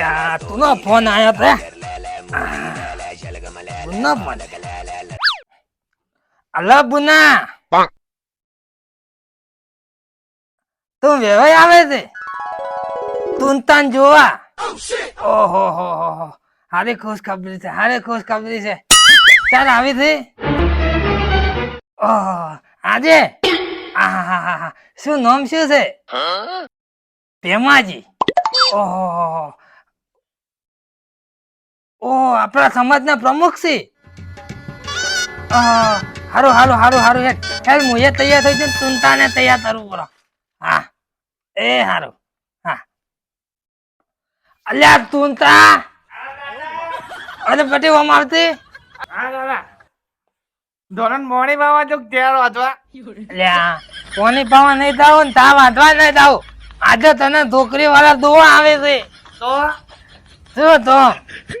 અલ્યા તુનો ફોન આયો તે બુનો ફોન અલા બુના તું વેવાઈ આવે છે તું તાન જોવા ઓહો હો હો હો હારે ખુશ ખબરી છે હારે ખુશ ખબરી છે ચાલ આવી હતી ઓહો આજે આહાહાહા. શું નામ શું છે ભેમાજી ઓહો ઓહો આપણા સમાજના પ્રમુખ છે. હારું હારું હારું હારું હેડ. હેડ હું એ તૈયાર થઈ જઈને તુંતાને તૈયાર કરવું પડે હા. એ હારું. હા. અલ્યા તુંતા અરે પટી ઓમ આવતી? ધોરણ મોણી બાવા જો ઘેર વાંધવા. અલ્યા કોની પાવા નહીં દાવ ને તા વાંધવા નહીં દાવ આજે તને છોકરી વાળા દોવા આવે છે. તો? જો તો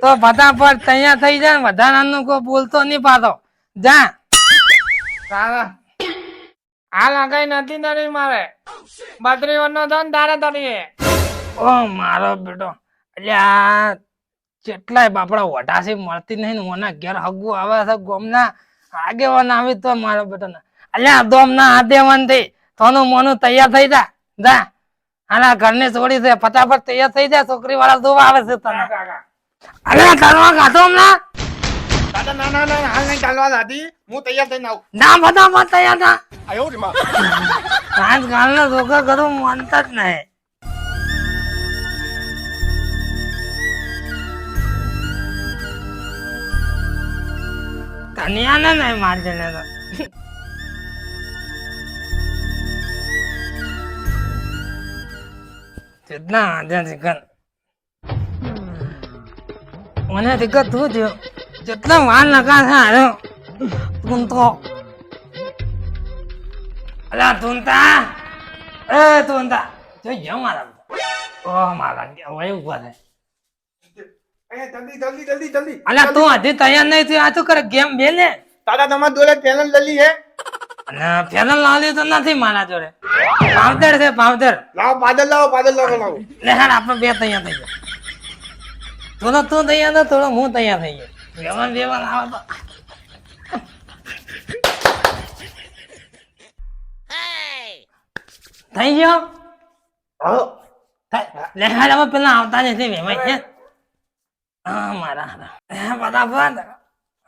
તો ફટાફટ તૈયાર થઈ જાય ને વધારાનું કોઈ બોલતો નહીં પાછો જા. તારા. આ લગાઈ નથી ધરી મારે. બત્રી નો ધન તારે તરીએ ઓ મારો બેટો. અલ્યા કેટલાય બાપડા વટાસી મળતી નહીં ને, ઓના ઘેર હગુ આવે છે ગોમના આગેવાન આવી તો મારો બેટો ના અલ્યા દોમના આગેવાન થઈ થોનું મોનું તૈયાર થઈ જા. જા. આના ઘરની છોડી છે ફટાફટ તૈયાર થઈ જા છોકરી વાળા દોવા આવે છે તને. અલ્યા કરવા કાઢો હમણાં દાદા ના ના ના હાલ નહીં ચાલવા દાદી હું તૈયાર થઈને આવું. ના ફટાફટ તૈયાર થા. આયો રે માં. આજકાલના છોકરા કરું માનતા જ નહીં. કન્યાને નહીં મારજે ને તો. આજે મને દિક્કત તું થયો જેટલા વાર લગા છે હારો તું તો અલા તુંતા એ તુંતા જો જા મારા ઓ મારા વય ઊભા થાય. જલ્દી જલ્દી જલ્દી જલ્દી. અલા તું હજી તૈયાર નહીં થયો? આ તો કરે ગેમ બે તારા તમારા જોડે ચેનલ લલી હે અને લાવ લાવલી તો નથી મારા જોડે. પાવતર છે પાવતર. લાવો પાદલ લાવો પાદલ લાવો લાવો. ને હાર આપણે બે તૈયાર થઈ ગયા. થોડો તું તૈયાર થયો થોડો હું તૈયાર થઈ ગયો. વેવાન વેવાન આવે તો. થઈ ગયો? લે હાલ હવે પેલા આવતા નથી વેવાય છે હા મારા ફટાફટ.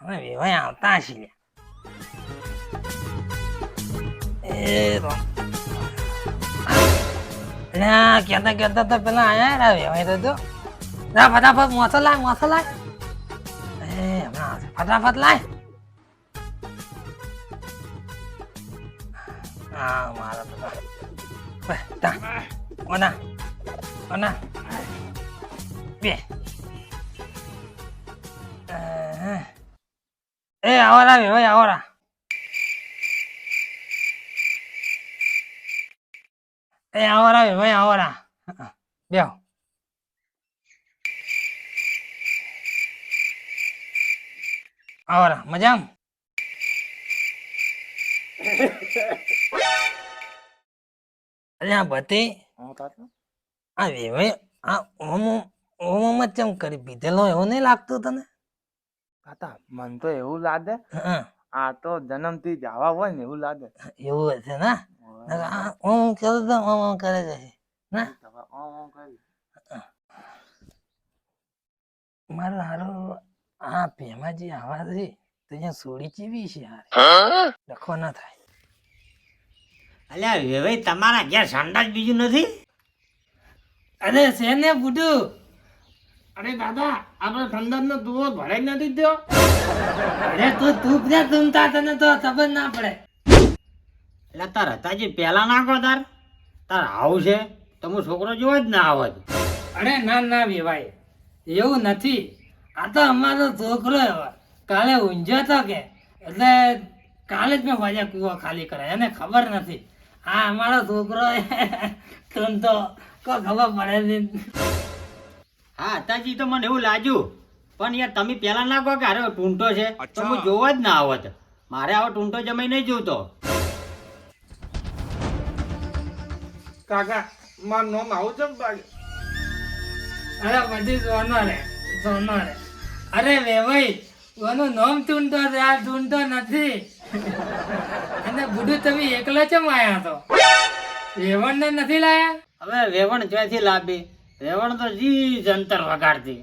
હવે વેવાય આવતા હશે. લ્યા. એ રો લે કહેતા કહેતા તો પેલા આયા રા વેવાય તો જા. ફટાફટ મોસો લાય મોસો લાય. એ, હમણાં. ફટાફટ લાય. હા, મારા બધા તા. ઓના ઓના. બે. એ ahora me voy એ ahora me voy ahora બેહો. ahora અરે અલ્યા બધી આ વેવાય આ ઓમ ઓમ ચમ કરી પીધેલો એવો નહીં લાગતું તને? કાતા મન તો એવું લાગે આ તો જન્મથી જ આવા હોય ને એવું લાગે. એવું હશે ને? નકર આ ઓમ કરે તો ઓમ ઓમ કરે છે. ના? મારું હારું આ ભેમાજી આવા છે તો અહીંયા સોડી ચીવી છે હારે? લખો ના થાય. અલ્યા વેવાઈ તમારા ઘેર સંડાસ બીજું નથી? અરે છે ને બુડું અરે દાદા આપણે ઠંડક નો દુવો ભરાઈ નથી થયો. અરે તું તું ને તૂમતા તને તો ખબર ના પડે. એટલે તાર હતાજી પહેલા નાખો તાર. તાર આવું છે તો હું છોકરો જોવો જ ના આવત. અરે ના ના વેવાય એવું નથી. આ તો અમારો છોકરો એવો કાલે ઊંઝ્યો તો કે. એટલે કાલે જ મેં વાજા કૂવો ખાલી કરાય. એને ખબર નથી. આ અમારો છોકરો તું તો કોઈ ખબર પડે નહીં. હા હતાજી તો મને એવું લાગ્યું. પણ યાર તમે પહેલા નાખો કે અરે ટૂંટો છે. તો હું જોવા જ ના આવત. મારે આવો ટૂંટો જમાઈ નહીં જોતો. કાકા મારું નોમ આવું છે બાકી? અરે બધી સોનો રે સોનો રે. અરે વેવાઈ ઓનું નામ ચૂંટો આ ચૂંટો નથી. અને બુડુ તમે એકલા ચમ આયા તો? વેવણ ને નથી લાયા? હવે વેવણ ક્યાંથી લાવી વેવણ તો જી જંતર વગાડતી.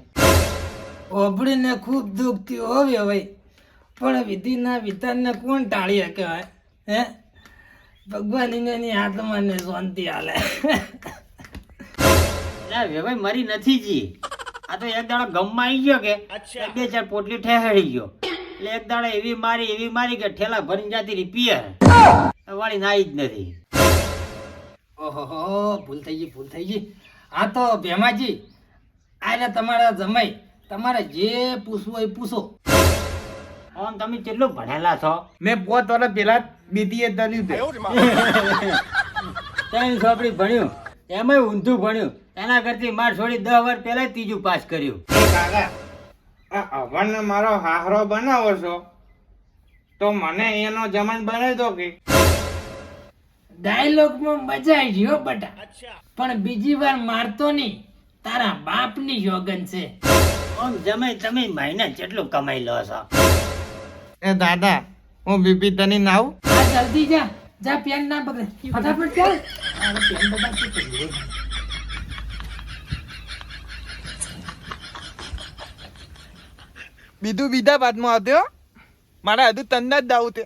ઓબડીને ખૂબ દુઃખ થયું હો વેવાઈ. પણ વિધિના વિધાનને કોણ ટાળી શકે હે? ભગવાન એની આત્માને શાંતિ હાલે ભાઈ મરી નથી જી. આ તો એક દાડો ગમમાં આવી ગયો કે બે ચાર પોટલી ઠેહડી ગયો. એટલે એક દાડો એવી મારી એવી મારી કે ઠેલા ભરીને જાતી રહી વાળી નાઈ જ નથી. ઓહો ભૂલ થઈ ગઈ ભૂલ થઈ ગઈ. હા તો ભેમાજી આને તમારા જમાઈ તમારે જે પૂછવું હોય એ પૂછો. આમ તમે કેટલું ભણેલા છો? મેં પોત વર્ષ પેલા બીટીએ તલ્યું તે ત્રણ છોપડી ભણ્યું. એમાંય ઊંધું ભણ્યું. એના કરતી માર છોડી દસ વર્ષ પહેલા ત્રીજું પાસ કર્યું. એ કાકા આ અભણને મારો હાહરો બનાવો છો. તો મને એનો જમાન બનાવી દો કે. ડાયલોગમાં મજા આવી ગઈ બટા. પણ બીજી વાર મારતો નહીં. તારા બાપની યોગન છે. ઓમ જમાઈ તમે મહિને જેટલું કમાઈ લો છો. એ દાદા હું બીપી તની નાવ? જલ્દી જા. જા પેન ના બગડે ફટાફટ ચાલ. પેન. બીજું બીજા બાદમાં આવતો મારા હજુ તંદા જ દાવું તે.